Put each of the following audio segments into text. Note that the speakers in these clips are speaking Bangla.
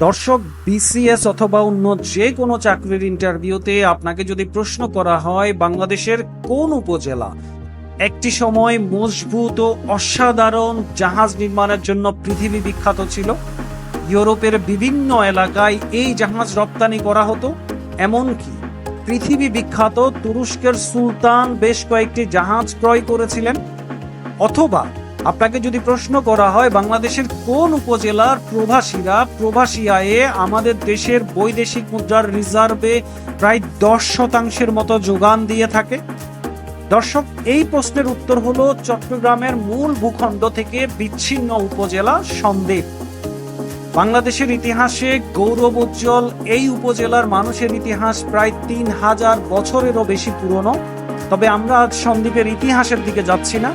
দর্শক বিসিএস অথবা অন্য যে কোনো চাকরির ইন্টারভিউতে আপনাকে যদি প্রশ্ন করা হয়, বাংলাদেশের কোন উপজেলা? একটি সময় মজবুত ও অসাধারণ জাহাজ নির্মাণের জন্য পৃথিবী বিখ্যাত ছিল। ইউরোপের বিভিন্ন এলাকায় এই জাহাজ রপ্তানি করা হতো। এমনকি পৃথিবী বিখ্যাত তুরস্কের সুলতান বেশ কয়েকটি জাহাজ ক্রয় করেছিলেন। অথবা আপনাকে যদি প্রশ্ন করা হয়, বাংলাদেশের কোন উপজেলার প্রবাসীরা প্রবাসী আয়ে আমাদের দেশের বৈদেশিক মুদ্রার রিজার্ভে প্রায় দশ শতাংশের মতো যোগান দিয়ে থাকে? দর্শক, এই প্রশ্নের উত্তর হলো চট্টগ্রামের মূল ভূখণ্ড থেকে বিচ্ছিন্ন উপজেলা সন্দ্বীপ বাংলাদেশের ইতিহাসে গৌরব উজ্জ্বল, এই উপজেলার মানুষের ইতিহাস প্রায় তিন হাজার বছরেরও বেশি পুরনো। তবে আমরা আজ সন্দ্বীপের ইতিহাসের দিকে যাচ্ছি না।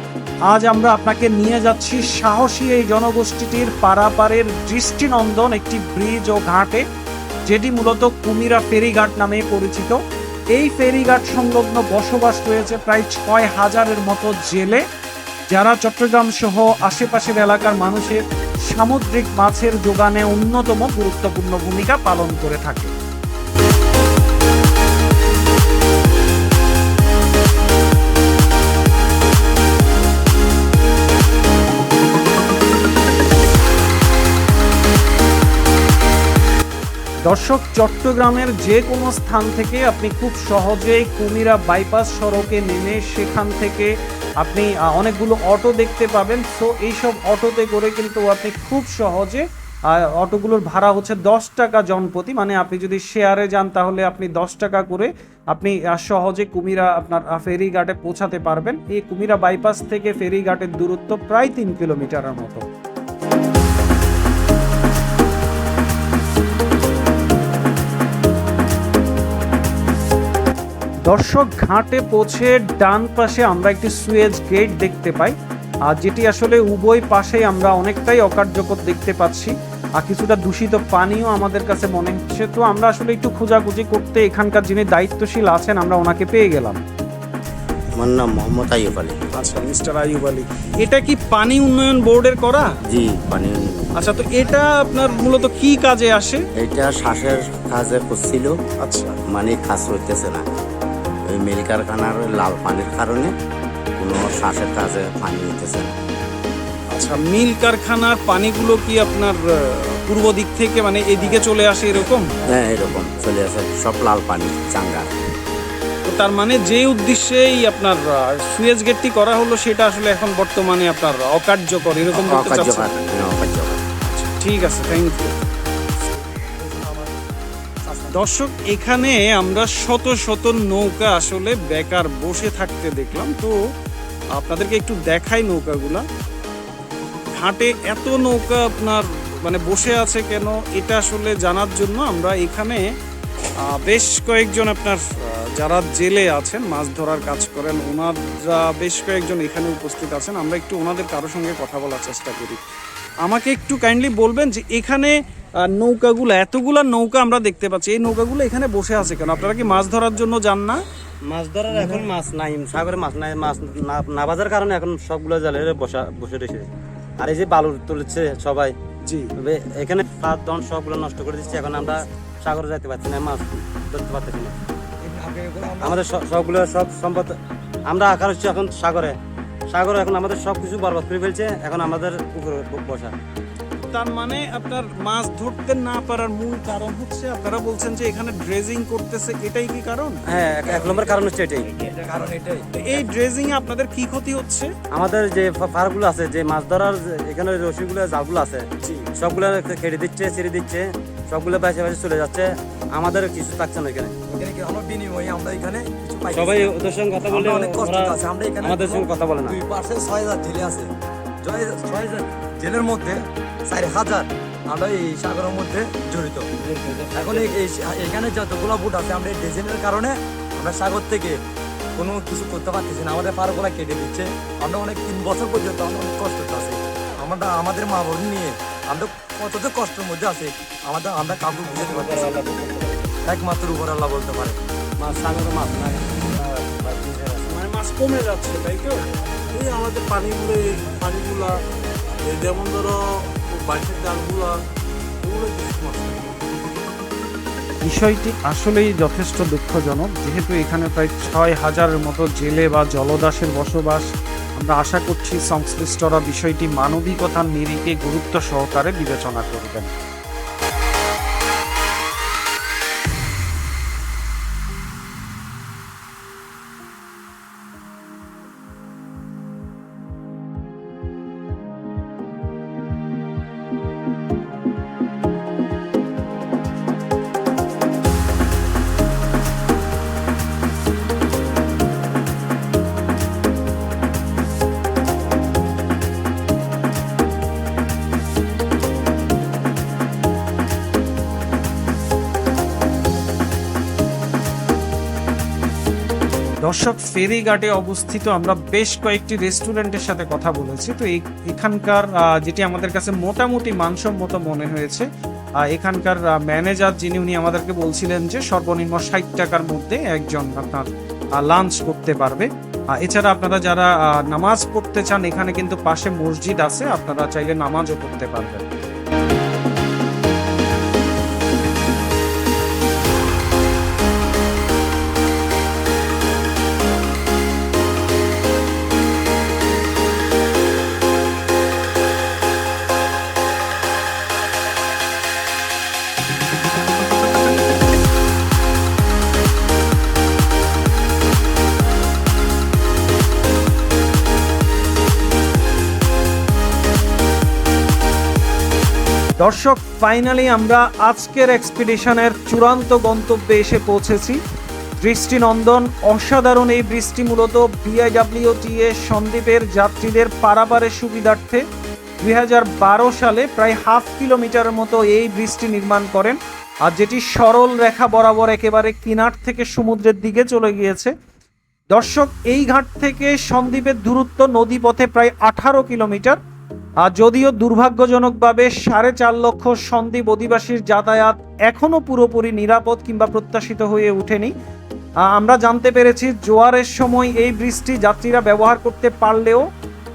আজ আমরা আপনাকে নিয়ে যাচ্ছি সাহসী এই জনগোষ্ঠীটির পারাপারের দৃষ্টিনন্দন একটি ব্রিজ ও ঘাটে, যেটি মূলত কুমিরা ফেরিঘাট নামে পরিচিত। এই ফেরিঘাট সংলগ্ন বসবাস রয়েছে প্রায় ছয় হাজারের মতো জেলে, যারা চট্টগ্রাম সহ আশেপাশের এলাকার মানুষের সামুদ্রিক মাছের যোগানে অন্যতম গুরুত্বপূর্ণ ভূমিকা পালন করে থাকে। দর্শক, চট্টগ্রামের যে কোনো স্থান থেকে আপনি খুব সহজেই কুমিরা বাইপাস সড়কে নেমে সেখান থেকে আপনি অনেকগুলো অটো দেখতে পাবেন। সো এইসব অটোতে করে কিন্তু আপনি খুব সহজে অটোগুলোর ভাড়া হচ্ছে দশ টাকা জনপ্রতি। মানে আপনি যদি শেয়ারে যান, তাহলে আপনি দশ টাকা করে আপনি সহজে কুমিরা আপনার ফেরিঘাটে পৌঁছাতে পারবেন। এই কুমিরা বাইপাস থেকে ফেরিঘাটের দূরত্ব প্রায় তিন কিলোমিটারের মতো। দর্শক ঘাটে পৌঁছে ডান পাশে আমরা একটি সুয়েজ গেট দেখতে পাই। আর যেটি আসলে উভয় পাশেই আমরা অনেকটাই অকার্যকর দেখতে পাচ্ছি। আর কিছুটা দূষিত পানিও আমাদের কাছে মনে হচ্ছে। তো আমরা আসলে একটু খোঁজাখুঁজি করতে এখানকার যিনি দায়িত্বশীল আছেন আমরা ওনাকে পেয়ে গেলাম। আমার নাম মোহাম্মদ আইয়ুব আলী। আচ্ছা মিস্টার আইয়ুব আলী। এটা কি পানি উন্নয়ন বোর্ডের করা? জি পানি আচ্ছা তো এটা আপনার মূলত কি কাজে আসে? এটা শ্বাসের কাজে করছিল। আচ্ছা। মানে কাজ হইতেছে না। ওই মিল কারখানার লাল পানির কারণে কোনো শ্বাসের কাজে পানি হইতেছে না। আচ্ছা মিল কারখানার পানিগুলো কি আপনার পূর্ব দিক থেকে মানে এদিকে চলে আসে এরকম? হ্যাঁ এরকম চলে আসে সব লাল পানি চাঙ্গা। তো তার মানে যে উদ্দেশ্যেই আপনার সুয়েজ গেটটি করা হলো সেটা আসলে এখন বর্তমানে আপনার অকার্যকর এরকম হ্যাঁ, অকার্যকর। ঠিক আছে থ্যাংক ইউ দর্শক, এখানে আমরা শত শত নৌকা আসলে বেকার বসে থাকতে দেখলাম। তো আপনাদেরকে একটু দেখাই নৌকাগুলা। ঘাটে এত নৌকা আপনার মানে বসে আছে কেন, এটা আসলে জানার জন্য আমরা এখানে বেশ কয়েকজন আপনার যারা জেলে আছেন, মাছ ধরার কাজ করেন, ওনারা বেশ কয়েকজন এখানে উপস্থিত আছেন। আমরা একটু ওনাদের কারোর সঙ্গে কথা বলার চেষ্টা করি। আমাকে একটু কাইন্ডলি বলবেন যে এখানে নৌকাগুলো এতগুলা নৌকা আমরা দেখতে পাচ্ছি। এই নৌকাগুলো এখানে বসে আছে কেন? আপনারা কি মাছ ধরার জন্য যান না? মাছ ধরার এখন মাছ নাই সাগরে মাছ নাই মাছ না- বাজার কারণে এখন সবগুলো জালে বসা বসে রয়েছে। আর এই যে বালু তুলছে সবাই জি। এখানে পাঁচ দন সবগুলো নষ্ট করে দিচ্ছে এখন আমরা সাগরে যাইতে পারছি না মাছ ধরতে পারতেছি না। আমাদের সব- সবগুলো সব সম্পদ আমরা আকার হচ্ছে এখন সাগরে। সাগরে এখন আমাদের সব কিছু বরবাদ করে ফেলছে এখন আমাদের উপরে বসা। তার মানে আপনার মাছ ধরতে না পারার মূল কারণ হচ্ছে আপনারা বলছেন যে এখানে ড্রেজিং করতেছে এটাই কি কারণ? হ্যাঁ এক- নম্বর কারণ হচ্ছে এটাই। তো এই ড্রেজিং এ আপনাদের কি ক্ষতি হচ্ছে? আমাদের যে ফারগুলো আছে যে মাছ ধরার এখানে রসিগুলো জালগুলো আছে সবগুলো কেটে দিচ্ছে ছেড়ে দিচ্ছে সবগুলো বাইসে বাইসে চলে যাচ্ছে। আমাদের কিছু থাকছে না এখানে। এখানে কি বিনিময়ে আমরা এখানে কিছু পাই সবাই ওদের সঙ্গে কথা বলে অনেক কষ্ট আছে আমরা এখানে আমাদের সঙ্গে কথা বলে না। দুই পাশে ছয় হাজার জেলে আছে। ছয় ছয় হাজার জেলের মধ্যে চার হাজার আমরা এই সাগরের মধ্যে জড়িত। এখন এখানে যতগুলো বুট আছে আমরা এই ডিজাইনের কারণে আমরা সাগর থেকে কোনো কিছু করতে পারতেছি না। আমাদের পারগুলা কেটে দিচ্ছে। আমরা অনেক তিন বছর পর্যন্ত আমরা অনেক কষ্ট আছে। আমরা আমাদের মা বোন নিয়ে আমরা কত কষ্টের মধ্যে আছে আমাদের আমরা কাউকে বুঝাতে পারতেছি। একমাত্র উপর আল্লাহ বলতে পারে। মাছ সাগরে মাছ নাই মানে মাছ কমে যাচ্ছে তাই তো? এই আমাদের পানিগুলো এই পানিগুলা এই যেমন ধরো বাইশের জালগুলা বিষয়টি আসলেই যথেষ্ট দুঃখজনক যেহেতু এখানে প্রায় ছয় হাজারের মতো জেলে বা জলদাসের বসবাস। আমরা আশা করছি সংশ্লিষ্টরা বিষয়টি মানবিকতার নিরিখে গুরুত্ব সহকারে বিবেচনা করবেন। দর্শক, ফেরিঘাটে অবস্থিত আমরা বেশ কয়েকটি রেস্টুরেন্টের সাথে কথা বলেছি। তো এখানকার যেটি আমাদের কাছে মোটামুটি মানসম্মত মনে হয়েছে এখানকার ম্যানেজার যিনি, উনি আমাদেরকে বলছিলেন যে সর্বনিম্ন ষাট টাকার মধ্যে একজন আপনার লাঞ্চ করতে পারবে। এছাড়া আপনারা যারা নামাজ পড়তে চান, এখানে কিন্তু পাশে মসজিদ আছে, আপনারা চাইলে নামাজও পড়তে পারবেন। দর্শক ফাইনালি আমরা আজকের এক্সপিডিশনের চূড়ান্ত গন্তব্যে এসে পৌঁছেছি। দৃষ্টিনন্দন, অসাধারণ এই বৃষ্টি মূলত বিআইডাব্লিউটিএ সন্দ্বীপের যাত্রীদের পারাপারের সুবিধার্থে। দুই হাজার বারো সালে প্রায় হাফ কিলোমিটারের মতো এই বৃষ্টি নির্মাণ করেন, আর যেটি সরল রেখা বরাবর একেবারে কিনার থেকে সমুদ্রের দিকে চলে গিয়েছে। দর্শক, এই ঘাট থেকে সন্দ্বীপের দূরত্ব নদীপথে প্রায় আঠারো কিলোমিটার। যদিও দুর্ভাগ্যজনকভাবে সাড়ে চার লক্ষ সন্দ্বীপ অধিবাসীর যাতায়াত এখনও পুরোপুরি নিরাপদ কিংবা প্রত্যাশিত হয়ে ওঠেনি আমরা জানতে পেরেছি জোয়ারের সময় এই বৃষ্টি যাত্রীরা ব্যবহার করতে পারলেও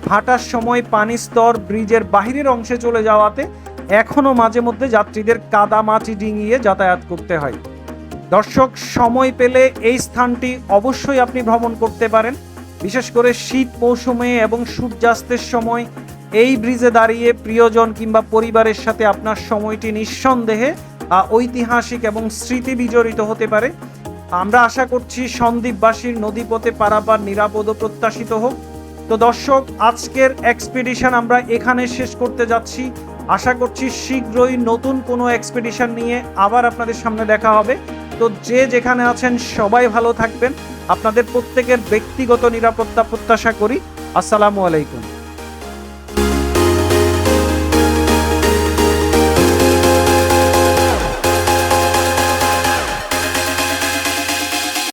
ভাটার সময় পানি স্তর ব্রিজের বাহিরের অংশে চলে যাওয়াতে এখনও মাঝে মধ্যে যাত্রীদের কাদা মাটি ডিঙিয়ে যাতায়াত করতে হয়। দর্শক, সময় পেলে এই স্থানটি অবশ্যই আপনি ভ্রমণ করতে পারেন। বিশেষ করে শীত মৌসুমে এবং সূর্যাস্তের সময় এই ব্রিজে দাঁড়িয়ে প্রিয়জন কিংবা পরিবারের সাথে আপনার সময়টি নিঃসন্দেহে ঐতিহাসিক এবং স্মৃতি বিজড়িত হতে পারে। আমরা আশা করছি সন্দ্বীপবাসীর নদীপথে পারাপার নিরাপদ প্রত্যাশিত হোক। তো দর্শক, আজকের এক্সপিডিশন আমরা এখানে শেষ করতে যাচ্ছি। আশা করছি শীঘ্রই নতুন কোনো এক্সপিডিশন নিয়ে আবার আপনাদের সামনে দেখা হবে। তো যে যেখানে আছেন সবাই ভালো থাকবেন। আপনাদের প্রত্যেকের ব্যক্তিগত নিরাপত্তা প্রত্যাশা করি। আসসালামু আলাইকুম।